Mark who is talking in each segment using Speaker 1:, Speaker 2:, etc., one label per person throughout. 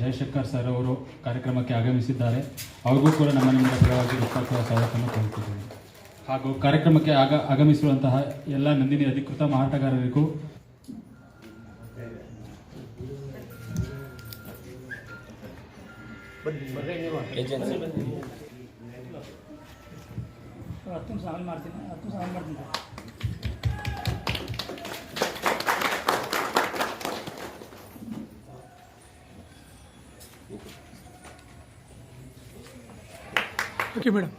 Speaker 1: Jaishankar sir ಅವರು ಕಾರ್ಯಕ್ರಮಕ್ಕೆ ಆಗಮಿಸಿದ್ದಾರೆ. ಅವ್ರಿಗೂ ಕೂಡ ನಮ್ಮ ನಿಮ್ಮದ ಪರವಾಗಿ ಹೃತ್ಪೂರ್ವಕ ಸ್ವಾಗತವನ್ನು ಕೋರುತ್ತಿದ್ದೇನೆ ಹಾಗೂ ಕಾರ್ಯಕ್ರಮಕ್ಕೆ ಆಗ ಆಗಮಿಸಿರುವಂತಹ ಎಲ್ಲ ನಂದಿನಿ ಅಧಿಕೃತ ಮಾರಾಟಗಾರರಿಗೂ
Speaker 2: ಮಾಡ್ತೀನಿ. ಓಕೆ ಮೇಡಮ್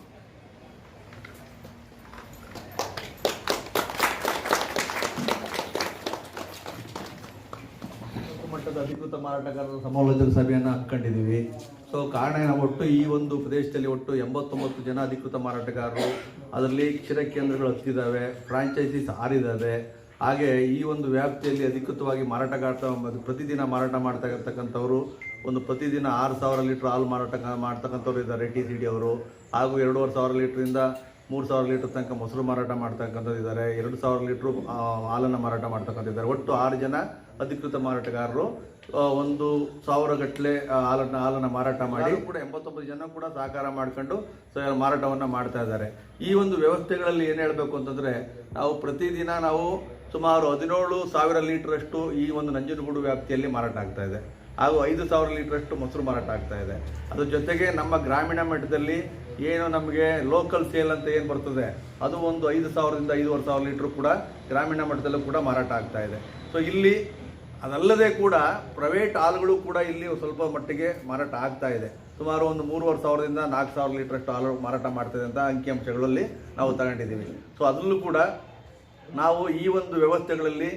Speaker 3: ಅಧಿಕೃತ ಮಾರಾಟಗಾರರ ಸಮಾಲೋಚನಾ ಸಭೆಯನ್ನು ಹಾಕೊಂಡಿದ್ದೀವಿ ಸೊ ಕಾರಣ ಏನ ಒಟ್ಟು ಈ ಒಂದು ಪ್ರದೇಶದಲ್ಲಿ ಒಟ್ಟು ಎಂಬತ್ತೊಂಬತ್ತು ಜನ ಅಧಿಕೃತ ಮಾರಾಟಗಾರರು ಅದರಲ್ಲಿ ಕ್ಷೀರ ಕೇಂದ್ರಗಳು ಹತ್ತಿದ್ದಾವೆ ಫ್ರಾಂಚೈಸೀಸ್ ಆರಿದ್ದಾವೆ. ಹಾಗೆ ಈ ಒಂದು ವ್ಯಾಪ್ತಿಯಲ್ಲಿ ಅಧಿಕೃತವಾಗಿ ಮಾರಾಟಗಾರ ಪ್ರತಿದಿನ ಮಾರಾಟ ಮಾಡ್ತಾ ಇರ್ತಕ್ಕಂಥವ್ರು ಒಂದು ಪ್ರತಿದಿನ ಆರು ಸಾವಿರ ಲೀಟ್ರ್ ಹಾಲು ಮಾರಾಟ ಮಾಡ್ತಕ್ಕಂಥವ್ರು ಇದ್ದಾರೆ, ಟಿ ಸಿ ಡಿ ಅವರು. ಹಾಗೂ ಎರಡೂವರೆ ಸಾವಿರ ಲೀಟ್ರಿಂದ ಮೂರು ಸಾವಿರ ಲೀಟ್ರ್ ತನಕ ಮೊಸರು ಮಾರಾಟ ಮಾಡ್ತಕ್ಕಂಥದ್ದು ಇದ್ದಾರೆ. ಎರಡು ಸಾವಿರ ಲೀಟ್ರು ಹಾಲನ್ನು ಮಾರಾಟ ಮಾಡ್ತಕ್ಕಂಥದ್ದು ಒಟ್ಟು ಆರು ಜನ ಅಧಿಕೃತ ಮಾರಾಟಗಾರರು. ಒಂದು ಸಾವಿರ ಗಟ್ಟಲೆ ಹಾಲನ್ನು ಹಾಲನ್ನು ಮಾರಾಟ ಮಾಡಿ ಕೂಡ ಎಂಬತ್ತೊಂಬತ್ತು ಜನ ಕೂಡ ಸಹಕಾರ ಮಾಡ್ಕೊಂಡು ಮಾರಾಟವನ್ನು ಮಾಡ್ತಾ ಇದ್ದಾರೆ. ಈ ಒಂದು ವ್ಯವಸ್ಥೆಗಳಲ್ಲಿ ಏನು ಹೇಳಬೇಕು ಅಂತಂದರೆ, ನಾವು ಪ್ರತಿದಿನ ನಾವು ಸುಮಾರು ಹದಿನೇಳು ಸಾವಿರ ಲೀಟ್ರಷ್ಟು ಈ ಒಂದು ನಂಜನಗೂಡು ವ್ಯಾಪ್ತಿಯಲ್ಲಿ ಮಾರಾಟ ಆಗ್ತಾ ಇದೆ. ಹಾಗೂ ಐದು ಸಾವಿರ ಲೀಟ್ರಷ್ಟು ಮೊಸರು ಮಾರಾಟ ಆಗ್ತಾ ಇದೆ. ಅದ್ರ ಜೊತೆಗೆ ನಮ್ಮ ಗ್ರಾಮೀಣ ಮಟ್ಟದಲ್ಲಿ ಏನು ನಮಗೆ ಲೋಕಲ್ ಸೇಲ್ ಅಂತ ಏನು ಬರ್ತದೆ, ಅದು ಒಂದು ಐದು ಸಾವಿರದಿಂದ ಐದೂವರೆ ಸಾವಿರ ಲೀಟ್ರ್ ಕೂಡ ಗ್ರಾಮೀಣ ಮಟ್ಟದಲ್ಲೂ ಕೂಡ ಮಾರಾಟ ಆಗ್ತಾ ಇದೆ. ಸೊ ಇಲ್ಲಿ ಅದಲ್ಲದೆ ಕೂಡ ಪ್ರೈವೇಟ್ ಹಾಲುಗಳು ಕೂಡ ಇಲ್ಲಿ ಸ್ವಲ್ಪ ಮಟ್ಟಿಗೆ ಮಾರಾಟ ಆಗ್ತಾ ಇದೆ. ಸುಮಾರು ಒಂದು ಮೂರುವರೆ ಸಾವಿರದಿಂದ ನಾಲ್ಕು ಸಾವಿರ ಲೀಟ್ರಷ್ಟು ಹಾಲು ಮಾರಾಟ ಮಾಡ್ತಿದೆ ಅಂತ ಅಂಕಿಅಂಶಗಳಲ್ಲಿ ನಾವು ತಗೊಂಡಿದ್ದೀವಿ. ಸೊ ಅದರಲ್ಲೂ ಕೂಡ ನಾವು ಈ ಒಂದು ವ್ಯವಸ್ಥೆಗಳಲ್ಲಿ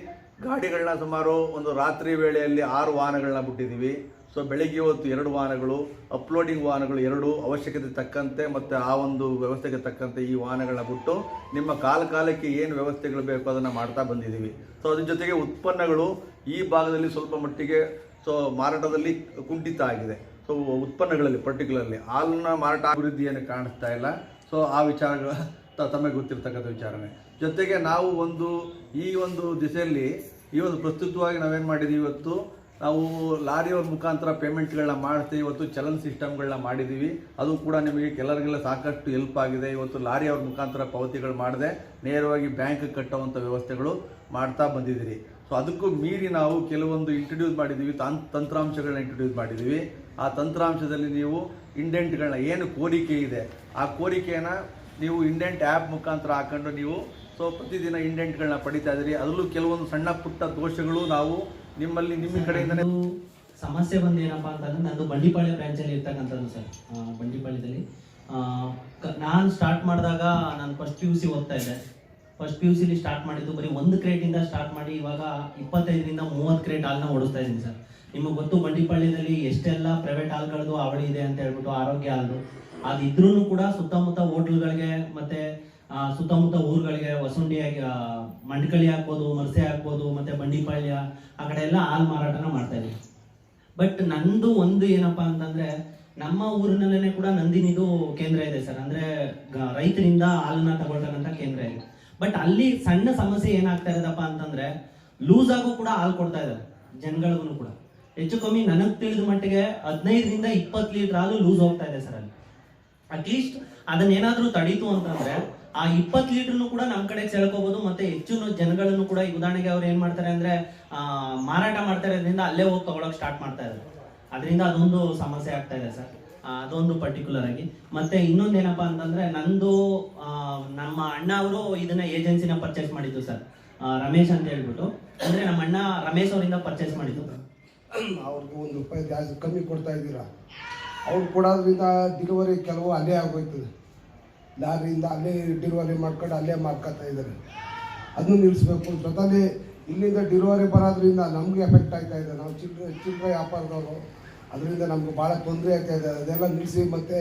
Speaker 3: ಗಾಡಿಗಳನ್ನ ಸುಮಾರು ಒಂದು ರಾತ್ರಿ ವೇಳೆಯಲ್ಲಿ ಆರು ವಾಹನಗಳನ್ನ ಬಿಟ್ಟಿದ್ದೀವಿ. ಸೊ ಬೆಳಗ್ಗೆ ಹೊತ್ತು ಎರಡು ವಾಹನಗಳು ಅಪ್ಲೋಡಿಂಗ್ ವಾಹನಗಳು ಎರಡು, ಅವಶ್ಯಕತೆ ತಕ್ಕಂತೆ ಮತ್ತು ಆ ಒಂದು ವ್ಯವಸ್ಥೆಗೆ ತಕ್ಕಂತೆ ಈ ವಾಹನಗಳನ್ನ ಬಿಟ್ಟು ನಿಮ್ಮ ಕಾಲ ಕಾಲಕ್ಕೆ ಏನು ವ್ಯವಸ್ಥೆಗಳು ಬೇಕು ಅದನ್ನು ಮಾಡ್ತಾ ಬಂದಿದ್ದೀವಿ. ಸೊ ಅದ್ರ ಜೊತೆಗೆ ಉತ್ಪನ್ನಗಳು ಈ ಭಾಗದಲ್ಲಿ ಸ್ವಲ್ಪ ಮಟ್ಟಿಗೆ ಸೊ ಮಾರಾಟದಲ್ಲಿ ಕುಂಠಿತ ಆಗಿದೆ. ಸೊ ಉತ್ಪನ್ನಗಳಲ್ಲಿ ಪರ್ಟಿಕ್ಯುಲರ್ಲಿ ಹಾಲನ್ನ ಮಾರಾಟ ಅಭಿವೃದ್ಧಿಯನ್ನು ಕಾಣಿಸ್ತಾ ಇಲ್ಲ. ಸೊ ಆ ವಿಚಾರಗಳ ತಮಗೆ ಗೊತ್ತಿರ್ತಕ್ಕಂಥ ವಿಚಾರನೆ ಜೊತೆಗೆ ನಾವು ಒಂದು, ಈ ಒಂದು ದಿಸೆಯಲ್ಲಿ, ಈ ಒಂದು ಪ್ರಸ್ತುತವಾಗಿ ನಾವೇನು ಮಾಡಿದ್ದೀವಿ ಇವತ್ತು, ನಾವು ಲಾರಿಯವ್ರ ಮುಖಾಂತರ ಪೇಮೆಂಟ್ಗಳನ್ನ ಮಾಡ್ತೀವಿ. ಇವತ್ತು ಚಲನ್ ಸಿಸ್ಟಮ್ಗಳನ್ನ ಮಾಡಿದ್ದೀವಿ ಅದು ಕೂಡ ನಿಮಗೆ ಕೆಲವರಿಗೆಲ್ಲ ಸಾಕಷ್ಟು ಹೆಲ್ಪ್ ಆಗಿದೆ. ಇವತ್ತು ಲಾರಿಯವ್ರ ಮುಖಾಂತರ ಪಾವತಿಗಳು ಮಾಡದೆ ನೇರವಾಗಿ ಬ್ಯಾಂಕ್ ಕಟ್ಟುವಂಥ ವ್ಯವಸ್ಥೆಗಳು ಮಾಡ್ತಾ ಬಂದಿದ್ದೀರಿ. ಸೊ ಅದಕ್ಕೂ ಮೀರಿ ನಾವು ಕೆಲವೊಂದು ಇಂಟ್ರಡ್ಯೂಸ್ ಮಾಡಿದ್ದೀವಿ ತಾನ್, ತಂತ್ರಾಂಶಗಳನ್ನ ಇಂಟ್ರಡ್ಯೂಸ್ ಮಾಡಿದ್ದೀವಿ ಆ ತಂತ್ರಾಂಶದಲ್ಲಿ ನೀವು ಇಂಡೆಂಟ್ಗಳನ್ನ ಏನು ಕೋರಿಕೆ ಇದೆ? ಆ ಕೋರಿಕೆಯನ್ನು ನೀವು ಇಂಡೆಂಟ್ ಆ್ಯಪ್ ಮುಖಾಂತರ ಹಾಕೊಂಡು ನೀವು ಸೊ ಪ್ರತಿದಿನ ಇಂಡೆಂಟ್ಗಳನ್ನ ಪಡಿತಾ ಇದ್ರಿ. ಅದರಲ್ಲೂ ಕೆಲವೊಂದು ಸಣ್ಣ ಪುಟ್ಟ ದೋಷಗಳು ನಾವು ನಿಮ್ಮಲ್ಲಿ ನಿಮ್ಮ ಕಡೆಯಿಂದನೇ
Speaker 4: ಸಮಸ್ಯೆ ಬಂದು ಏನಪ್ಪಾ ಅಂತಂದ್ರೆ ನಂದು ಬಂಡಿಪಾಳ್ಯ ಬ್ರಾಂಚಲ್ಲಿ ಇರ್ತಕ್ಕಂಥದ್ದು ಸರ್ ಬಂಡಿಪಾಳ್ಯದಲ್ಲಿ. ನಾನು ಸ್ಟಾರ್ಟ್ ಮಾಡಿದಾಗ ನಾನು ಫಸ್ಟ್ ಪಿ ಯು ಸಿ ಓದ್ತಾ ಇದ್ದೆ. ಫಸ್ಟ್ ಪಿ ಯು ಸಿಲಿ ಸ್ಟಾರ್ಟ್ ಮಾಡಿದ್ದು ಬರೀ ಒಂದು ಕ್ರೇಟಿಂದ ಸ್ಟಾರ್ಟ್ ಮಾಡಿ ಇವಾಗ ಇಪ್ಪತ್ತೈದರಿಂದ ಮೂವತ್ತು ಕ್ರೇಟ್ ಹಾಲನ್ನ ಓಡಿಸ್ತಾ ಇದ್ದೀನಿ ಸರ್. ನಿಮಗೆ ಗೊತ್ತು ಬಂಡಿಪಾಳ್ಯದಲ್ಲಿ ಎಷ್ಟೆಲ್ಲ ಪ್ರೈವೇಟ್ ಹಾಲ್ಗಳದ್ದು ಅವಳಿ ಇದೆ ಅಂತ ಹೇಳ್ಬಿಟ್ಟು ಆರೋಗ್ಯ ಹಾಲು ಅದಿದ್ರೂ ಕೂಡ ಸುತ್ತಮುತ್ತ ಹೋಟ್ಲ್ಗಳಿಗೆ ಮತ್ತೆ ಸುತ್ತಮುತ್ತ ಊರುಗಳಿಗೆ ಆ, ಮಂಡ್ಕಳಿ ಹಾಕ್ಬೋದು ಮರ್ಸೆ ಹಾಕ್ಬೋದು ಮತ್ತೆ ಬಂಡಿಪಾಳ್ಯ ಆ ಕಡೆ ಎಲ್ಲ ಹಾಲು ಮಾರಾಟನ ಮಾಡ್ತಾ ಇದ್ದೀವಿ ಬಟ್ ನಂದು ಒಂದು ಏನಪ್ಪ ಅಂತಂದ್ರೆ ನಮ್ಮ ಊರಿನಲ್ಲೇ ಕೂಡ ನಂದಿನಿದು ಕೇಂದ್ರ ಇದೆ ಸರ್. ಅಂದ್ರೆ ರೈತರಿಂದ ಹಾಲನ್ನ ತಗೊಳ್ತಕ್ಕಂಥ ಕೇಂದ್ರ ಇದೆ. ಬಟ್ ಅಲ್ಲಿ ಸಣ್ಣ ಸಮಸ್ಯೆ ಏನಾಗ್ತಾ ಇರೋದಪ್ಪ ಅಂತಂದ್ರೆ ಲೂಸ್ ಆಗು ಕೂಡ ಹಾಲು ಕೊಡ್ತಾ ಇದ್ದಾರೆ ಜನಗಳಿಗೂ ಕೂಡ. ಹೆಚ್ಚು ಕಮ್ಮಿ ನನಗೆ ತಿಳಿದ ಮಟ್ಟಿಗೆ ಹದಿನೈದರಿಂದ ಇಪ್ಪತ್ತು ಲೀಟರ್ ಹಾಲು ಲೂಸ್ ಹೋಗ್ತಾ ಇದೆ ಸರ್ ಅಲ್ಲಿ. ಅಟ್ಲೀಸ್ಟ್ ಅದನ್ನೇನಾದ್ರೂ ತಡೀತು ಅಂತಂದ್ರೆ ಆ ಇಪ್ಪತ್ತು ಲೀಟರ್ನು ಕೂಡ ನಮ್ಮ ಕಡೆ ಸೆಳ್ಕೋಬಹುದು ಮತ್ತೆ ಹೆಚ್ಚು ಜನಗಳನ್ನು ಕೂಡ ಈ ಉದಾಹರಣೆಗೆ ಅವ್ರು ಏನ್ ಮಾಡ್ತಾರೆ ಅಂದ್ರೆ ಆ, ಮಾರಾಟ ಮಾಡ್ತಾ ಇರೋದ್ರಿಂದ ಅಲ್ಲೇ ಹೋಗಿ ತಗೊಳಕ್ ಸ್ಟಾರ್ಟ್ ಮಾಡ್ತಾ ಇದ್ದಾರೆ. ಅದರಿಂದ ಅದೊಂದು ಸಮಸ್ಯೆ ಆಗ್ತಾ ಇದೆ ಸರ್. ಅದೊಂದು ಪರ್ಟಿಕ್ಯುಲರ್ ಆಗಿ. ಮತ್ತೆ ಇನ್ನೊಂದೇನಪ್ಪಾ ಅಂತಂದ್ರೆ ನಂದು ನಮ್ಮ ಅಣ್ಣ ಅವರು ಇದನ್ನ ಏಜೆನ್ಸಿನ ಪರ್ಚೇಸ್ ಮಾಡಿದ್ದು ಸರ್. ರಮೇಶ್ ಅಂತ ಹೇಳ್ಬಿಟ್ಟು. ಅಂದ್ರೆ ನಮ್ಮ ಅಣ್ಣ ರಮೇಶ್ ಅವರಿಂದ ಪರ್ಚೇಸ್ ಮಾಡಿದ್ದು.
Speaker 5: ಅವ್ರಿಗೂ ಒಂದು ರೂಪಾಯಿ ಜಾಸ್ತಿ ಕಮ್ಮಿ ಕೊಡ್ತಾ ಇದ್ದೀರಾ? ಅವ್ರು ಕೊಡೋದ್ರಿಂದ ಡಿಲಿವರಿ ಕೆಲವು ಅಲ್ಲೇ ಆಗೋಯ್ತದೆ. ಲಾರಿಯಿಂದ ಅಲ್ಲೇ ಡಿಲಿವರಿ ಮಾಡ್ಕೊಂಡು ಅಲ್ಲೇ ಮಾರ್ಕೊತಾ ಇದ್ದಾರೆ. ಅದನ್ನು ನಿಲ್ಲಿಸ್ಬೇಕು. ಜೊತೆಗೆ ಇಲ್ಲಿಂದ ಡಿಲಿವರಿ ಬರೋದ್ರಿಂದ ನಮಗೆ ಎಫೆಕ್ಟ್ ಆಗ್ತಾ ಇದೆ. ನಾವು ಚಿಲ್ಲರೆ ಚಿಲ್ಲರೆ ವ್ಯಾಪಾರದವರು, ಅದರಿಂದ ನಮ್ಗೆ ಭಾಳ ತೊಂದರೆ ಆಗ್ತಾ ಇದೆ. ಅದೆಲ್ಲ ನಿಲ್ಲಿಸಿ ಮತ್ತು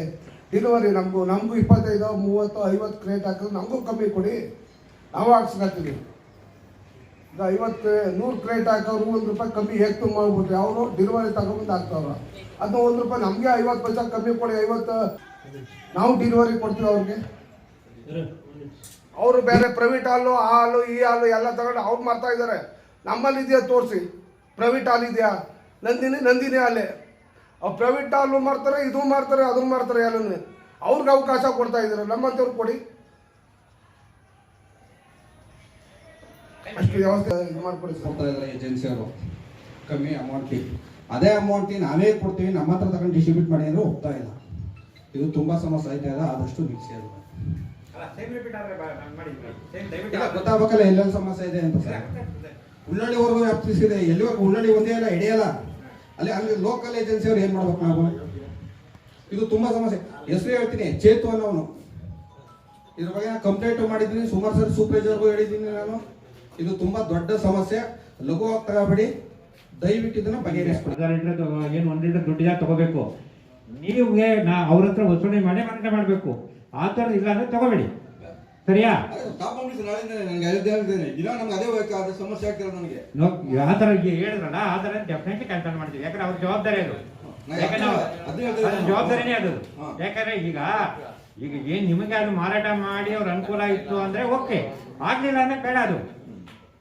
Speaker 5: ಡಿಲಿವರಿ ನಮಗೂ ನಮಗೂ ಇಪ್ಪತ್ತೈದು, ಮೂವತ್ತು, ಐವತ್ತು ಕ್ರೇಟ್ ಹಾಕಿದ್ರೆ ನಮಗೂ ಕಮ್ಮಿ ಕೊಡಿ. ನಾವು ಹಾಕ್ಸ್ಕೊತೀವಿ ಈಗ ಐವತ್ತು ನೂರು ಕ್ರೇಟ್ ಹಾಕೋರು ಒಂದು ರೂಪಾಯಿ ಕಮ್ಮಿ ಹೇಗೆ ಮಾಡ್ಬಿಟ್ರಿ ಅವರು ಡಿಲಿವರಿ ತಗೊಂಬಂದು ಹಾಕ್ತಾವ್ರ. ಅದನ್ನ ಒಂದು ರೂಪಾಯಿ ನಮಗೆ ಐವತ್ತು ಪೈಸಾ ಕಮ್ಮಿ ಕೊಡಿ, ಐವತ್ತು ನಾವು ಡಿಲಿವರಿ ಕೊಡ್ತೀವಿ ಅವ್ರಿಗೆ. ಅವರು ಬೇರೆ ಪ್ರೈವೇಟ್ ಹಾಲು, ಆ ಹಾಲು, ಈ ಹಾಲು ಎಲ್ಲ ತಗೊಂಡು ಅವ್ರು ಮಾಡ್ತಾ ಇದ್ದಾರೆ. ನಮ್ಮಲ್ಲಿ ಇದೆಯಾ ತೋರಿಸಿ. ಪ್ರೈವೇಟ್ ಹಾಲ್ ಇದೆಯಾ? ನಂದಿನಿ ನಂದಿನಿ ಹಾಲೆ. ಅವ್ರು ಪ್ರೈವೇಟ್ ಹಾಲು ಮಾಡ್ತಾರೆ ಇದು ಮಾಡ್ತಾರೆ ಅದನ್ನು ಮಾಡ್ತಾರೆ ಎಲ್ಲನೂ ಅವ್ರಿಗೆ ಅವಕಾಶ ಕೊಡ್ತಾ ಇದ್ದಾರೆ. ನಮ್ಮಂತವ್ರು ಕೊಡಿ. ಅಷ್ಟು ವ್ಯವಸ್ಥೆ ಇದು
Speaker 6: ಏಜೆನ್ಸಿಯವರು ಕಮ್ಮಿ ಅಮೌಂಟಿಗೆ ಅದೇ ಅಮೌಂಟಿಗೆ ನಾವೇ ಕೊಡ್ತೀವಿ ನಮ್ಮ ಹತ್ರ ತಗೊಂಡು ಡಿಸ್ಟ್ರಿಬ್ಯೂಟ್ ಮಾಡಿ ಹೋಗ್ತಾ ಇಲ್ಲ. ಇದು ತುಂಬಾ ಸಮಸ್ಯೆ ಐತೆ ಅದ ಆದಷ್ಟು ನಿಲ್ಲಿಸಿ ಅದು. ಗೊತ್ತಾಗಬೇಕಲ್ಲ ಎಲ್ಲೊಂದು ಎಲ್ಲೆಲ್ಲಿ ಸಮಸ್ಯೆ ಇದೆ ಅಂತ ಸರ್. ಉಳ್ಳಳ್ಳಿವರೆಗೂ ವ್ಯಾಪ್ತಿಸಿದೆ ಎಲ್ಲಿವರೆಗೂ ಉಳ್ಳಳ್ಳಿ ಒಂದೇ ಅಲ್ಲ ಹಿಡಿಯಲ್ಲ ಅಲ್ಲಿ. ಅಲ್ಲಿ ಲೋಕಲ್ ಏಜೆನ್ಸಿಯವ್ರು ಏನ್ ಮಾಡ್ಬೇಕು ನಾವು? ಇದು ತುಂಬಾ ಸಮಸ್ಯೆ. ಹೆಸರು ಹೇಳ್ತೀನಿ ಚೇತು ಅನ್ನೋನು ಇದ್ರ ಬಗ್ಗೆ ನಾನು ಕಂಪ್ಲೇಂಟ್ ಮಾಡಿದ್ದೀನಿ ಸುಮಾರು ಸರ್ ಸೂಪರ್ವೈಸರ್ಗೂ ಹೇಳಿದ್ದೀನಿ ನಾನು. ಇದು ತುಂಬಾ ದೊಡ್ಡ ಸಮಸ್ಯೆ. ಲಘುವಾಗಿ ತಗೋಬೇಡಿ. ದಯವಿಟ್ಟು ಇದನ್ನ
Speaker 7: ಲೀಟರ್ ಏನು ಒಂದು ಲೀಟರ್ ದುಡ್ಡಿದ ತಗೋಬೇಕು? ನೀವೇ ನಾ ಅವ್ರ ಹತ್ರ ವಸೂಲಿ ಮಾಡಿ ಮಾರಾಟ ಮಾಡಬೇಕು. ಆ ಥರ ಇಲ್ಲ ಅಂದ್ರೆ ತಗೋಬೇಡಿ. ಸರಿಯಾ?
Speaker 6: ಸಮಸ್ಯೆ ಆಗ್ತಿರೋದು ನನಗೆ.
Speaker 7: ಆ ಥರ ಹೇಳಿದ್ರಲ್ಲ ಆ ಥರ ಡೆಫಿನೆಟ್ಲಿ ಕ್ಯಾನ್ಸಲ್ ಮಾಡ್ತೀವಿ. ಯಾಕಂದ್ರೆ ಅವ್ರ ಜವಾಬ್ದಾರಿ ಅದು. ಯಾಕಂದ್ರೆ. ಜವಾಬ್ದಾರಿನೇ ಅದು. ಯಾಕಂದ್ರೆ ಈಗ ಈಗ ಏನ್ ನಿಮಗೆ ಅದು ಮಾರಾಟ ಮಾಡಿ ಅವ್ರ ಅನುಕೂಲ ಇತ್ತು ಅಂದ್ರೆ ಓಕೆ. ಆಗ್ಲಿಲ್ಲ ಅಂದ್ರೆ ಬೇಡ ಅದು.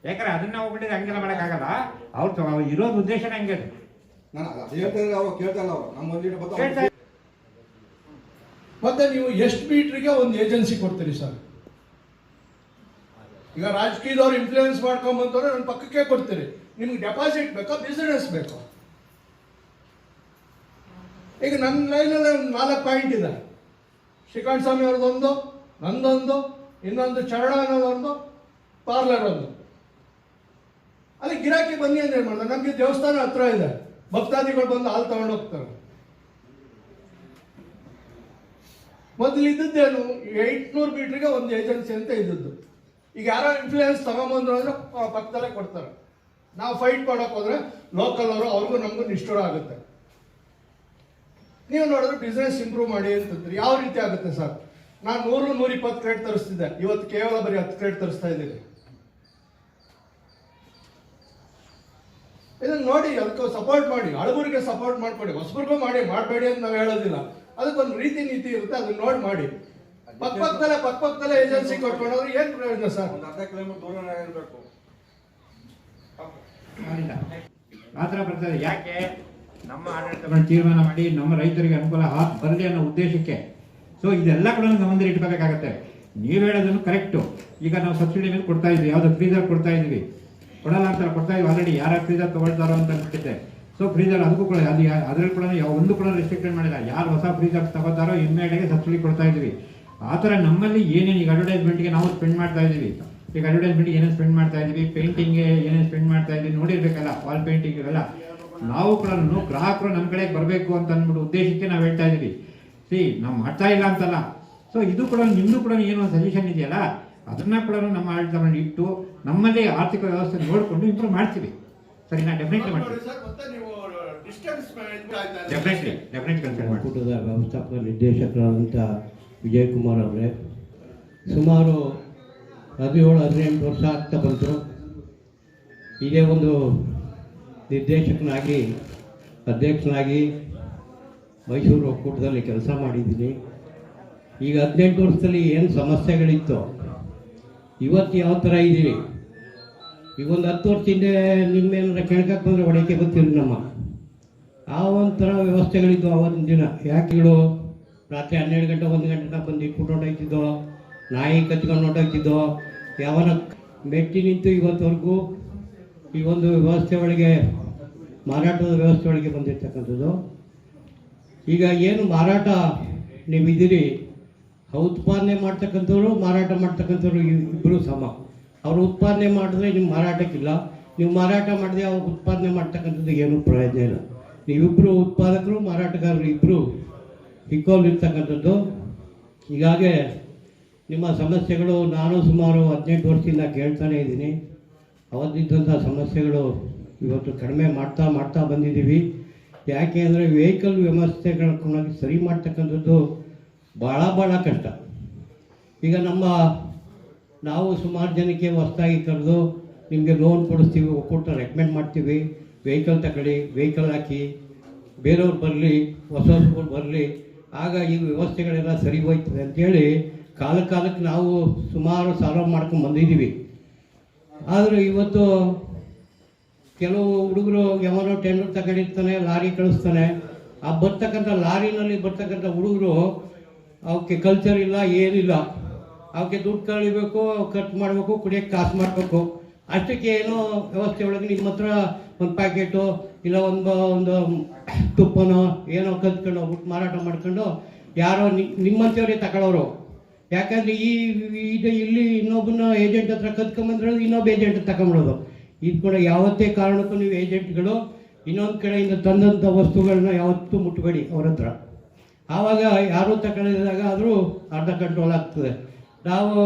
Speaker 7: ಯಾಕಂದ್ರೆ ಅದನ್ನ ಹೋಗ್ಬಿಟ್ಟಿದ್ರೆ ಹಂಗೆಲ್ಲ ಮಾಡೋಕ್ಕಾಗಲ್ಲ. ಅವ್ರು ಇರೋದು ಉದ್ದೇಶನೇ ಹಂಗೆ ಅದು.
Speaker 6: ನಾನು ಅವರು ಕೇಳ್ತಾ ಇಲ್ಲ ಅವರು. ನಮ್ಮ ಒಂದು
Speaker 8: ಮತ್ತೆ ನೀವು ಎಷ್ಟು ಮೀಟ್ರಿಗೆ ಒಂದು ಏಜೆನ್ಸಿ ಕೊಡ್ತೀರಿ ಸರ್? ಈಗ ರಾಜಕೀಯದವ್ರು ಇನ್ಫ್ಲೂಯೆನ್ಸ್ ಮಾಡ್ಕೊಂಬಂತವ್ರೆ ನನ್ನ ಪಕ್ಕಕ್ಕೆ ಕೊಡ್ತೀರಿ. ನಿಮ್ಗೆ ಡೆಪಾಸಿಟ್ ಬೇಕಾ ಬಿಸಿನೆಸ್ ಬೇಕು? ಈಗ ನನ್ನ ಲೈನಲ್ಲಿ ಒಂದು ನಾಲ್ಕು ಪಾಯಿಂಟ್ ಇದೆ. ಶ್ರೀಕಾಂತ್ ಸ್ವಾಮಿ ಅವ್ರದ್ದೊಂದು ನಂದೊಂದು ಇನ್ನೊಂದು ಚರಣ ಅನ್ನೋದೊಂದು ಪಾರ್ಲರ್ ಒಂದು. ಅಲ್ಲಿ ಗಿರಾಕಿ ಬನ್ನಿ ಅಂದ್ರೆ ಏನು ಮಾಡ್ತಾರೆ? ನಮಗೆ ದೇವಸ್ಥಾನ ಹತ್ರ ಇದೆ. ಭಕ್ತಾದಿಗಳು ಬಂದು ಹಾಲು ತಗೊಂಡು ಹೋಗ್ತಾರೆ. ಮೊದಲು ಇದ್ದದ್ದೇನು ಎಂಟ್ನೂರು ಮೀಟ್ರಿಗೆ ಒಂದು ಏಜೆನ್ಸಿ ಅಂತ ಇದ್ದದ್ದು. ಈಗ ಯಾರೋ ಇನ್ಫ್ಲೂಯೆನ್ಸ್ ತಗೊಂಬಂದ್ರು ಅಂದ್ರೆ ಪಕ್ಕದಲ್ಲೇ ಕೊಡ್ತಾರೆ. ನಾವು ಫೈಟ್ ಮಾಡಕ್ ಹೋದ್ರೆ ಲೋಕಲ್ ಅವರು, ಅವ್ರಿಗೂ ನಮಗೂ ನಿಷ್ಠುರ ಆಗುತ್ತೆ. ನೀವು ನೋಡಿದ್ರೆ ಬಿಸ್ನೆಸ್ ಇಂಪ್ರೂವ್ ಮಾಡಿ ಅಂತಂದ್ರೆ ಯಾವ ರೀತಿ ಆಗುತ್ತೆ ಸರ್? ನಾನು ನೂರು ನೂರ ಇಪ್ಪತ್ತು ಕ್ರೇಟ್ ತರಿಸ್ತಿದ್ದೆ. ಇವತ್ತು ಕೇವಲ ಬರೀ ಹತ್ತು ಕ್ರೇಟ್ ತರಿಸ್ತಾ ಇದ್ದೀನಿ. ಇದನ್ನ ನೋಡಿ ಅದಕ್ಕೆ ಸಪೋರ್ಟ್ ಮಾಡಿ ಹಳಬರಿಗೆ ಸಪೋರ್ಟ್ ಮಾಡ್ಕೊಡಿ ಹೊಸಬ್ರಿಗೂ ಮಾಡಿ ಮಾಡಬೇಡಿ ಅಂತ ನಾವು ಹೇಳೋದಿಲ್ಲ. ಅದಕ್ಕೊಂದು ರೀತಿ ನೀತಿ ಇರುತ್ತೆ ಅದನ್ನ ನೋಡಿ ಮಾಡಿ. ಪಕ್ಕಪಕ್ಕದಲ್ಲೇ ಪಕ್ಕಪಕ್ಕದಲ್ಲೇ ಪಕ್ಕ ಪಕ್ಕದಲ್ಲೇ ಏಜೆನ್ಸಿ ಕೊಟ್ಕೊಂಡ್ರೆ ಏನ್ ಪ್ರಯೋಜನ ಸರ್?
Speaker 6: ಒಂದು ಅರ್ಧ ಕಿಲೋಮೀಟರ್ ದೂರ ಇರಬೇಕು.
Speaker 7: ಆ ಥರ ಬರ್ತದೆ ಯಾಕೆ? ನಮ್ಮ ಆಡಳಿತ ತೀರ್ಮಾನ ಮಾಡಿ ನಮ್ಮ ರೈತರಿಗೆ ಅನುಕೂಲ ಬರಲಿ ಅನ್ನೋ ಉದ್ದೇಶಕ್ಕೆ. ಸೊ ಇದೆಲ್ಲ ಕೂಡ ಗಮನದಲ್ಲಿ ಇಟ್ಕೋಬೇಕಾಗತ್ತೆ. ನೀವು ಹೇಳೋದನ್ನು ಕರೆಕ್ಟು ಈಗ ನಾವು ಸಬ್ಸಿಡಿ ಮೇಲೆ ಕೊಡ್ತಾ ಇದ್ವಿ. ಯಾವುದೋ ಫ್ರೀಜರ್ ಕೊಡ್ತಾ ಇದೀವಿ. ಕೊಡಲ್ಲ ಅಂತ ಕೊಡ್ತಾ ಇವ್ ಆಲ್ರೆಡಿ ಯಾರ ಫ್ರೀಜರ್ ತಗೊಳ್ತಾರೋ ಅಂತ ಅನ್ಸುತ್ತೆ. ಸೊ ಫ್ರೀಜರ್ ಅದಕ್ಕೂ ಕೂಡ ಯಾ- ಅದ್ರಲ್ಲಿ ಕೂಡ ಒಂದು ಕೂಡ ರೆಸ್ಟ್ರಿಕ್ಟೆಡ್ ಮಾಡಿಲ್ಲ. ಯಾರು ಹೊಸ ಫ್ರೀಜರ್ ತಗೋತಾರೋ ಇಮ್ಮಿಡಿಯೇಟ್ಗೆ ಸಬ್ಸಿಡಿ ಕೊಡ್ತಾ ಇದೀವಿ. ಆ ಥರ ನಮ್ಮಲ್ಲಿ ಏನೇನು ಈಗ ಅಡ್ವರ್ಟೈಸ್ಮೆಂಟ್ಗೆ ನಾವು ಸ್ಪೆಂಡ್ ಮಾಡ್ತಾ ಇದೀವಿ. ಈಗ ಅಡ್ವರ್ಟೈಸ್ಮೆಂಟ್ ಏನೇನು ಸ್ಪೆಂಡ್ ಮಾಡ್ತಾ ಇದೀವಿ ಪೇಂಟಿಂಗ್ಗೆ ಏನೇನು ಸ್ಪೆಂಡ್ ಮಾಡ್ತಾ ಇದೀವಿ ನೋಡಿರ್ಬೇಕಲ್ಲ ವಾಲ್ ಪೇಂಟಿಂಗ್ ಇವೆಲ್ಲ. ನಾವು ಕೂಡ ಗ್ರಾಹಕರು ನಮ್ಮ ಕಡೆಗೆ ಬರಬೇಕು ಅಂತ ಅಂದ್ಬಿಟ್ಟು ಉದ್ದೇಶಕ್ಕೆ ನಾವು ಹೇಳ್ತಾ ಇದೀವಿ. ಸಿ ನಾವು ಮಾಡ್ತಾ ಇಲ್ಲ ಅಂತಲ್ಲ. ಸೊ ಇದು ಕೂಡ ನಿಮ್ಮದು ಕೂಡ ಏನು ಸಜೆಷನ್ ಇದೆಯಲ್ಲ? ಅದನ್ನ ಕೂಡ ನಮ್ಮ ಆಡಳಿತವನ್ನು ಇಟ್ಟು ನಮ್ಮಲ್ಲಿ ಆರ್ಥಿಕ ವ್ಯವಸ್ಥೆ ನೋಡಿಕೊಂಡು ಇಂಪ್ರೂವ್ ಮಾಡ್ತೀವಿ. ಡೆಫಿನೆಟ್ಲಿ ಮಾಡ್ತೀನಿ.
Speaker 8: ಸರ್ ಮತ್ತೆ ನೀವು ಡಿಸ್ಟೆನ್ಸ್
Speaker 7: ಡೆಫಿನೆಟ್ಲಿ ಡೆಫಿನೆಟ್
Speaker 9: ಒಕ್ಕೂಟದ ವ್ಯವಸ್ಥಾಪಕ ನಿರ್ದೇಶಕರಾದಂಥ ವಿಜಯಕುಮಾರ್ ಅವರೇ ಸುಮಾರು ಹದಿನೇಳು ಹದಿನೆಂಟು ವರ್ಷ ಆಗ್ತಾ ಬಂತು. ಇದೇ ಒಂದು ನಿರ್ದೇಶಕನಾಗಿ ಅಧ್ಯಕ್ಷನಾಗಿ ಮೈಸೂರು ಒಕ್ಕೂಟದಲ್ಲಿ ಕೆಲಸ ಮಾಡಿದ್ದೀನಿ. ಈಗ ಹದಿನೆಂಟು ವರ್ಷದಲ್ಲಿ ಏನು ಸಮಸ್ಯೆಗಳಿತ್ತು ಇವತ್ತು ಯಾವ ಥರ ಇದ್ದೀರಿ? ಈಗ ಒಂದು ಹತ್ತು ವರ್ಷ ಹಿಂದೆ ನಿಮ್ಮೇನಾರ ಕೇಳ್ಕಕ್ಕೆ ಬಂದರೆ ಒಳಗೆ ಬರ್ತೀರಿ ನಮ್ಮ. ಆ ಒಂಥರ ವ್ಯವಸ್ಥೆಗಳಿದ್ದು ಆವತ್ತಿನ ದಿನ. ಯಾಕೆಗಳು ರಾತ್ರಿ ಹನ್ನೆರಡು ಗಂಟೆ, ಒಂದು ಗಂಟೆ ತನಕ ಬಂದು ಇಟ್ಬಿಟ್ಟು ಹೊಂಟೋಗ್ತಿದ್ದೋ ನಾಯಿ ಕಚ್ಕೊಂಡು ಹೊಟ್ಟೋಗ್ತಿದ್ದೋ ಯಾವನ ಮೆಟ್ಟಿ ನಿಂತು ಇವತ್ತವರೆಗೂ ಈ ಒಂದು ವ್ಯವಸ್ಥೆ ಒಳಗೆ, ಮಾರಾಟದ ವ್ಯವಸ್ಥೆ ಒಳಗೆ ಬಂದಿರ್ತಕ್ಕಂಥದ್ದು. ಈಗ ಏನು ಮಾರಾಟ ನೀವು ಇದ್ದೀರಿ ಉತ್ಪಾದನೆ ಮಾಡ್ತಕ್ಕಂಥವ್ರು, ಮಾರಾಟ ಮಾಡ್ತಕ್ಕಂಥವ್ರು ಇಬ್ಬರು ಸಮ. ಅವರು ಉತ್ಪಾದನೆ ಮಾಡಿದ್ರೆ ನಿಮ್ಮ ಮಾರಾಟಕ್ಕಿಲ್ಲ ನೀವು ಮಾರಾಟ ಮಾಡಿದ್ರೆ ಅವ್ರು ಉತ್ಪಾದನೆ ಮಾಡ್ತಕ್ಕಂಥದ್ದು ಏನೂ ಪ್ರಯೋಜನ ಇಲ್ಲ. ನೀವಿಬ್ಬರು ಉತ್ಪಾದಕರು, ಮಾರಾಟಗಾರರು ಇಬ್ಬರು ಇರ್ತಕ್ಕಂಥದ್ದು. ಹೀಗಾಗಿ ನಿಮ್ಮ ಸಮಸ್ಯೆಗಳು ನಾನು ಸುಮಾರು ಹದಿನೆಂಟು ವರ್ಷದಿಂದ ಕೇಳ್ತಾನೆ ಇದ್ದೀನಿ. ಅವತ್ತಿದ್ದಂಥ ಸಮಸ್ಯೆಗಳು ಇವತ್ತು ಕಡಿಮೆ ಮಾಡ್ತಾ ಮಾಡ್ತಾ ಬಂದಿದ್ದೀವಿ. ಯಾಕೆ ಅಂದರೆ ವೆಹಿಕಲ್ ವ್ಯವಸ್ಥೆಗಳ ಸರಿ ಮಾಡ್ತಕ್ಕಂಥದ್ದು ಭಾಳ ಭಾಳ ಕಷ್ಟ. ಈಗ ನಮ್ಮ ನಾವು ಸುಮಾರು ಜನಕ್ಕೆ ಹೊಸದಾಗಿ ಕರೆದು ನಿಮಗೆ ಲೋನ್ ಕೊಡಿಸ್ತೀವಿ, ಒಕ್ಕೂಟ ರೆಕಮೆಂಡ್ ಮಾಡ್ತೀವಿ. ವೆಹಿಕಲ್ ತಗೊಳ್ಳಿ ವೆಹಿಕಲ್ ಹಾಕಿ. ಬೇರೆಯವ್ರು ಬರಲಿ, ಹೊಸ ಹೊಸಬ್ರು ಬರಲಿ, ಆಗ ಈ ವ್ಯವಸ್ಥೆಗಳೆಲ್ಲ ಸರಿ ಹೋಯ್ತದೆ ಅಂತೇಳಿ ಕಾಲ ಕಾಲಕ್ಕೆ ನಾವು ಸುಮಾರು ಸಾಲ್ವ್ ಮಾಡ್ಕೊಂಡು ಬಂದಿದ್ದೀವಿ. ಆದರೆ ಇವತ್ತು ಕೆಲವು ಹುಡುಗರು ಯಾವನೋ ಟೆಂಡರ್ ತಗೊಂಡಿರ್ತಾನೆ, ಲಾರಿ ಕಳಿಸ್ತಾನೆ. ಆ ಬರ್ತಕ್ಕಂಥ ಲಾರಿನಲ್ಲಿ ಬರ್ತಕ್ಕಂಥ ಹುಡುಗರು ಅವಕ್ಕೆ ಕಲ್ಚರ್ ಇಲ್ಲ, ಏನಿಲ್ಲ. ಅವಕ್ಕೆ ದುಡ್ಡು ಕಳಿಬೇಕು, ಖರ್ಚು ಮಾಡಬೇಕು, ಕುಡಿಯೋಕ್ಕೆ ಕಾಸು ಮಾಡಬೇಕು. ಅಷ್ಟಕ್ಕೆ ಏನೋ ವ್ಯವಸ್ಥೆ ಒಳಗೆ ನಿಮ್ಮ ಹತ್ರ ಒಂದು ಪ್ಯಾಕೆಟು ಇಲ್ಲ ಒಂದು ಒಂದು ತುಪ್ಪನೋ ಏನೋ ಕಲ್ತ್ಕೊಂಡು ಹೋಗ್ಬಿಟ್ಟು ಮಾರಾಟ ಮಾಡ್ಕೊಂಡು ಯಾರೋ ನಿ- ನಿಮ್ಮಂಥವ್ರೇ ತಗೊಳ್ಳೋರು. ಯಾಕಂದ್ರೆ ಈ, ಇದು ಇಲ್ಲಿ ಇನ್ನೊಬ್ಬನ ಏಜೆಂಟ್ ಹತ್ರ ಕಲ್ತ್ಕೊಂಬಂದ್ರೆ ಇನ್ನೊಬ್ಬ ಏಜೆಂಟ್ ತಗೊಂಬಿಡೋದು. ಇದು ಕೂಡ ಯಾವತ್ತೇ ಕಾರಣಕ್ಕೂ ನೀವು ಏಜೆಂಟ್ಗಳು ಇನ್ನೊಂದು ಕಡೆಯಿಂದ ತಂದಂಥ ವಸ್ತುಗಳನ್ನ ಯಾವತ್ತೂ ಮುಟ್ಟಬೇಡಿ ಅವ್ರ ಹತ್ರ. ಆವಾಗ ಯಾರು ತಗೊಳ್ಳಿದಾಗ ಆದರೂ ಅರ್ಧ ಕಂಟ್ರೋಲ್ ಆಗ್ತದೆ. ನಾವು